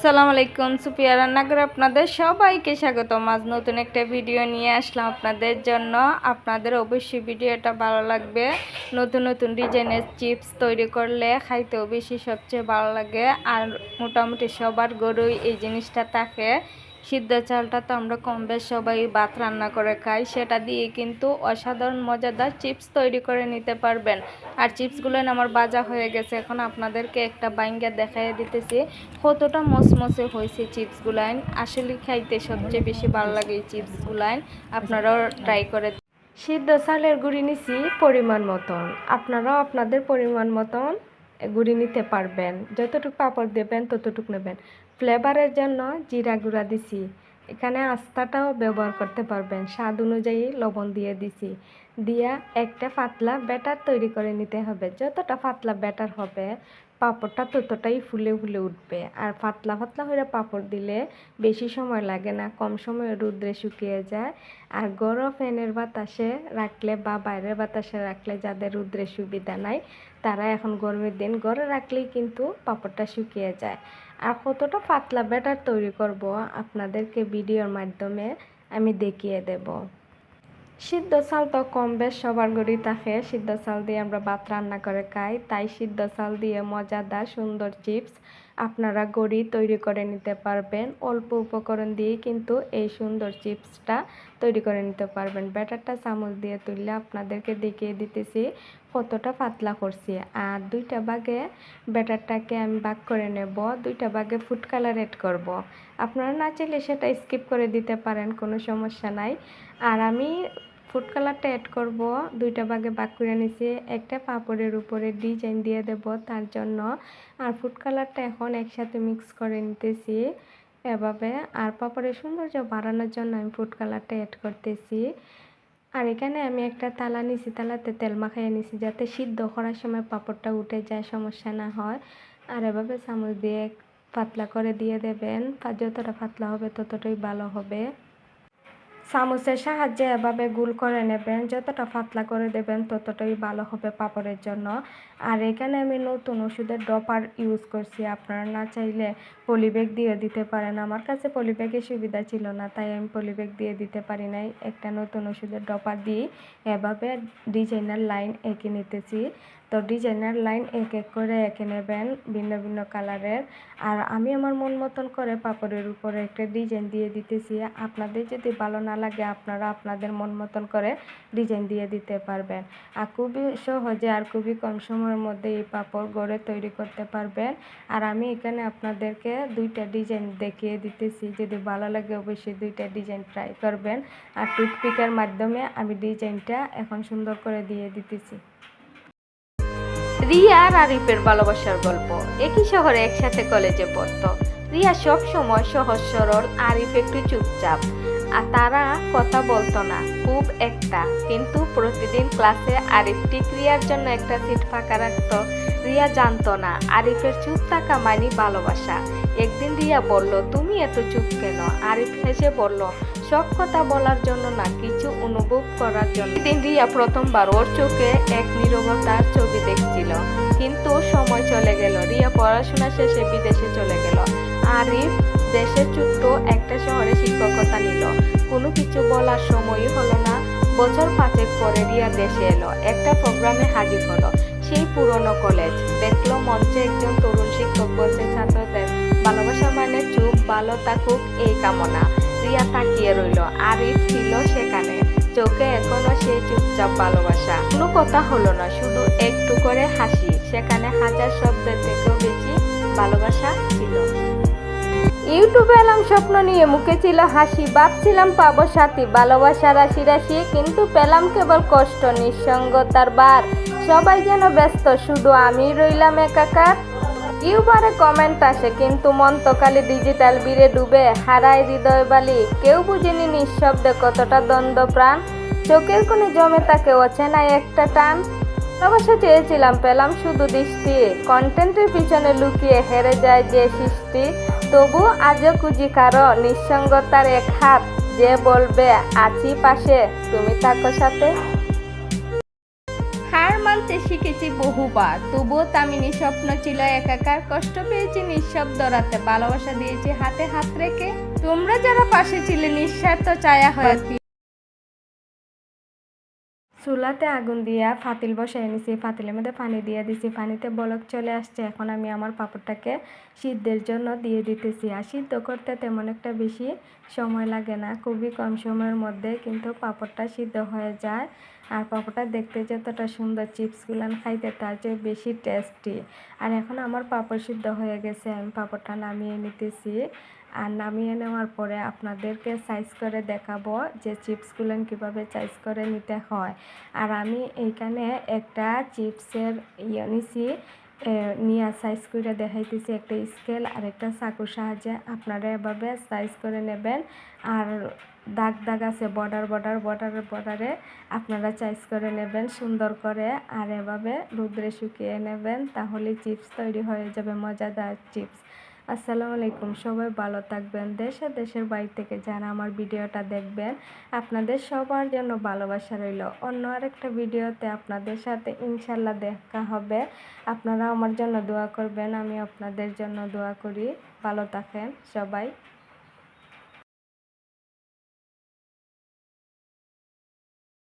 আসসালামু আলাইকুম সুপিয়া রান্নাঘরে আপনাদের সবাইকে স্বাগত আজ নতুন একটা ভিডিও নিয়ে আসলাম আপনাদের জন্য। আপনাদের অবশ্যই ভিডিওটা ভালো লাগবে। নতুন নতুন ডিজাইনের চিপস তৈরি করলে খাইতেও বেশি সবচেয়ে ভালো লাগে। আর মোটামুটি সবার গরুই এই জিনিসটা থাকে। সিদ্ধ চালটা তো আমরা কম বেশ সবাই ভাত রান্না করে খাই, সেটা দিয়ে কিন্তু অসাধারণ মজাদার চিপস তৈরি করে নিতে পারবেন। আর চিপসগুলো আমার বাজা হয়ে গেছে, এখন আপনাদেরকে একটা বাইঙ্গা দেখাই দিতেছি। কতটা মসমসে হয়েছে চিপসগুলাইন আসলে খাইতে সবচেয়ে বেশি ভালো লাগে এই চিপসগুলাইন আপনারাও ট্রাই করে সিদ্ধ চালের গুঁড়ি নিছি পরিমাণ মতন। আপনারাও আপনাদের পরিমাণ মতন গুঁড়ি নিতে পারবেন। যতটুকু পাপড় দেবেন ততটুকু নেবেন। ফ্লেভারের জন্য জিরা গুঁড়া দিছি। এখানে আস্তাটাও ব্যবহার করতে পারবেন। স্বাদ অনুযায়ী লবণ দিয়ে দিছি। দিয়া একটা পাতলা ব্যাটার তৈরি করে নিতে হবে। যতটা পাতলা ব্যাটার হবে, পাঁপড়টা ততটাই ফুলে ফুলে উঠবে। আর পাতলা পাতলা হয়ে পাঁপড় দিলে বেশি সময় লাগে না, কম সময়ে রুদ্রে শুকিয়ে যায়। আর গরম ফ্যানের বাতাসে রাখলে বা বাইরের বাতাসে রাখলে যাদের রুদ্রে সুবিধা নাই, তারা এখন গরমের দিন ঘরে রাখলেই কিন্তু পাঁপড়টা শুকিয়ে যায়। আর কতটা পাতলা ব্যাটার তৈরি করব, আপনাদেরকে ভিডিওর মাধ্যমে আমি দেখিয়ে দেব। সিদ্ধ চাল তো কম বেশ, সবার গড়ি থাকে সিদ্ধ চাল দিয়ে আমরা ভাত রান্না করে খাই। তাই সিদ্ধ চাল দিয়ে মজাদার সুন্দর চিপস আপনারা গড়ি তৈরি করে নিতে পারবেন। অল্প উপকরণ দিয়েই কিন্তু এই সুন্দর চিপসটা তৈরি করে নিতে পারবেন। ব্যাটারটা চামচ দিয়ে তুললে আপনাদেরকে দেখিয়ে দিতেছি কতটা পাতলা করছি। আর দুইটা ভাগে ব্যাটারটাকে আমি ভাগ করে নেব। দুইটা ভাগে ফুড কালার এড করব। আপনারা না চাইলে সেটা স্কিপ করে দিতে পারেন, কোনো সমস্যা নাই। আর আমি ফুড কালারটা অ্যাড করব। দুইটা ভাগে ভাগ করে নিছি। একটা পাপড়ের উপরে ডিজাইন দিয়ে দেব তার জন্য। আর ফুড কালারটা এখন একসাথে মিক্স করে নিতেছি এভাবে। আর পাপড়ের সৌন্দর্য বাড়ানোর জন্য আমি ফুড কালারটা অ্যাড করতেছি। আর এখানে আমি একটা তালা নিছি তালাতে তেল মাখাইয়ে নিছি যাতে সিদ্ধ করার সময় পাপড়টা উঠে যায়, সমস্যা না হয়। আর এভাবে চামচ দিয়ে পাতলা করে দিয়ে দেবেন। যতটা পাতলা হবে ততটাই ভালো হবে। চামচের সাহায্যে এভাবে গুল করে নেবেন, যতটা পাতলা করে দেবেন ততটাই ভালো হবে পাপড়ের জন্য। আর এখানে আমি নতুন ওষুধের ড্রপার ইউজ করছি, আপনারা না চাইলে পলিব্যাগ দিয়ে দিতে পারেন। আমার কাছে পলিব্যাগের সুবিধা ছিল না, তাই আমি পলিব্যাগ দিয়ে দিতে পারি নাই। একটা নতুন ওষুধের ড্রপার দিয়ে এভাবে ডিজাইনার লাইন এঁকে নিতেছি। তো ডিজাইনার লাইন এক এক করে এঁকে নেবেন ভিন্ন ভিন্ন কালারের। আর আমি আমার মন মতন করে পাপড়ের উপরে একটা ডিজাইন দিয়ে দিতেছি। আপনাদের যদি ভালো না লাগে, আপনারা আপনাদের মন মতন করে ডিজাইন দিয়ে দিতে পারবেন। আর খুবই সহজে আর খুবই কম সময়ের মধ্যে এই পাপড় গড়ে তৈরি করতে পারবেন। আর আমি এখানে আপনাদেরকে দুইটা ডিজাইন দেখিয়ে দিতেছি। যদি ভালো লাগে, অবশ্যই দুইটা ডিজাইন ট্রাই করবেন। আর টুথপিকের মাধ্যমে আমি ডিজাইনটা এখন সুন্দর করে দিয়ে দিতেছি। রিয়া আর আরিফের ভালোবাসার গল্প। একই শহরে একসাথে কলেজে পড়তো। রিয়া সব সময় সহজ, সরল, আরিফ একটু চুপচাপ। আর তারা কথা বলতো না, খুব একটা। কিন্তু প্রতিদিন ক্লাসে আরিফ ঠিক রিয়ার জন্য একটা সিট ফাঁকা রাখতো। রিয়া জানতো না, আরিফের চুপ থাকা মানে ভালোবাসা। একদিন রিয়া বলল, তুমি এত চুপ কেন? আরিফ হেসে বলল, সব কথা বলার জন্য না কিছু অনুভব করার জন্য। দিন রিয়া প্রথমবার ওর চোখে এক নীরবতার ছবি দেখছিল। কিন্তু সময় চলে গেল। রিয়া পড়াশোনা শেষে বিদেশে চলে গেল। আরিফ দেশের ছোট্ট একটা শহরে শিক্ষকতা নিল। কোনো কিছু বলার সময়ই হলো না। বছর পাঁচেক পরে রিয়া দেশে এলো। একটা প্রোগ্রামে হাজির হলো। সেই পুরনো কলেজ। দেখল মঞ্চে একজন তরুণ শিক্ষক বলছে ছাত্রদের ভালোবাসা মানে চুপ, ভালো থাকুক, এই কামনা। রিয়া তাকিয়ে রইল। আরিফ ছিল সেখানে। চোখে এখনও সেই চুপচাপ ভালোবাসা। কোনো কথা হলো না, শুধু একটু করে হাসি। সেখানে হাজার শব্দের থেকেও বেশি ভালোবাসা ছিল। ইউটিউবে এলাম স্বপ্ন নিয়ে, মুখে ছিল হাসি, ভাবছিলাম পাবো সাথী। ভালোবাসা রাশি রাশি, কিন্তু পেলাম কেবল কষ্ট, নিঃসঙ্গতার বার সবাই যেন ব্যস্ত, শুধু আমি রইলাম একাকার। ইউবারে কমেন্ট আসে, কিন্তু মন্তকালে ডিজিটাল বীরে ডুবে হারায় হৃদয় বালি। কেউ বুঝেনি নিঃশব্দে কতটা দ্বন্দ্ব প্রাণ। চোখের কোণে জমে তাকে অচেনায় একটা টান। অবশ্য চেয়েছিলাম, পেলাম শুধু দৃষ্টি। কন্টেন্টের পিছনে লুকিয়ে হেরে যায় যে সৃষ্টি। তবু আজও খুঁজি কারও নিঃসঙ্গতার এক হাত। যে বলবে, আছি পাশে, তুমি থাকো সাথে। বহুবার। তবুও তামিনী স্বপ্ন ছিল একাকার কষ্ট পেয়েছি, নিঃশব্দ রাতে ভালোবাসা দিয়েছি, হাতে হাত রেখে। তোমরা যারা পাশে ছিলে, নিঃস্বার্থ ছায়া হয়ে চুলাতে আগুন দিয়া ফাতিল বসাই নিছি, ফাতিলের মধ্যে পানি দিয়ে দিছি, পানিতে বলক চলে আসছে। এখন আমি আমার পাপড়টাকে সিদ্ধের জন্য দিয়ে দিতেছি। আর সিদ্ধ করতে তেমন একটা বেশি সময় লাগে না, খুবই কম সময়ের মধ্যে, কিন্তু পাপড়টা সিদ্ধ হয়ে যায়। আর পাপড়টা দেখতে যতটা সুন্দর চিপসগুলান খাইতে, তার চেয়ে বেশি টেস্টি আর এখন আমার পাপড় সিদ্ধ হয়ে গেছে, আমি পাপড়টা নামিয়ে নিতেছি। আর নামিয়ে নেওয়ার পরে আপনাদেরকে সাইজ করে দেখাবো যে চিপসগুলো কীভাবে সাইজ করে নিতে হয়। আর আমি এইখানে একটা চিপসের ইয়ে নিছি নিয়ে সাইজ করে দেখাইতেছি একটা স্কেল আর একটা চাকুর সাহায্যে। আপনারা এভাবে সাইজ করে নেবেন আর দাগ দাগ আছে বর্ডার বর্ডার বর্ডার বর্ডারে আপনারা চাইজ করে নেবেন সুন্দর করে। আর এভাবে রুদ্রে শুকিয়ে নেবেন তাহলে চিপস তৈরি হয়ে যাবে, মজাদার চিপস আসসালামু আলাইকুম। সবাই ভালো থাকবেন। দেশে দেশের বাইরে থেকে যারা আমার ভিডিওটা দেখবেন, আপনাদের সবার জন্য ভালোবাসা রইল। অন্য আরেকটা ভিডিওতে আপনাদের সাথে ইনশাল্লাহ দেখা হবে। আপনারা আমার জন্য দোয়া করবেন আমি আপনাদের জন্য দোয়া করি। ভালো থাকেন সবাই।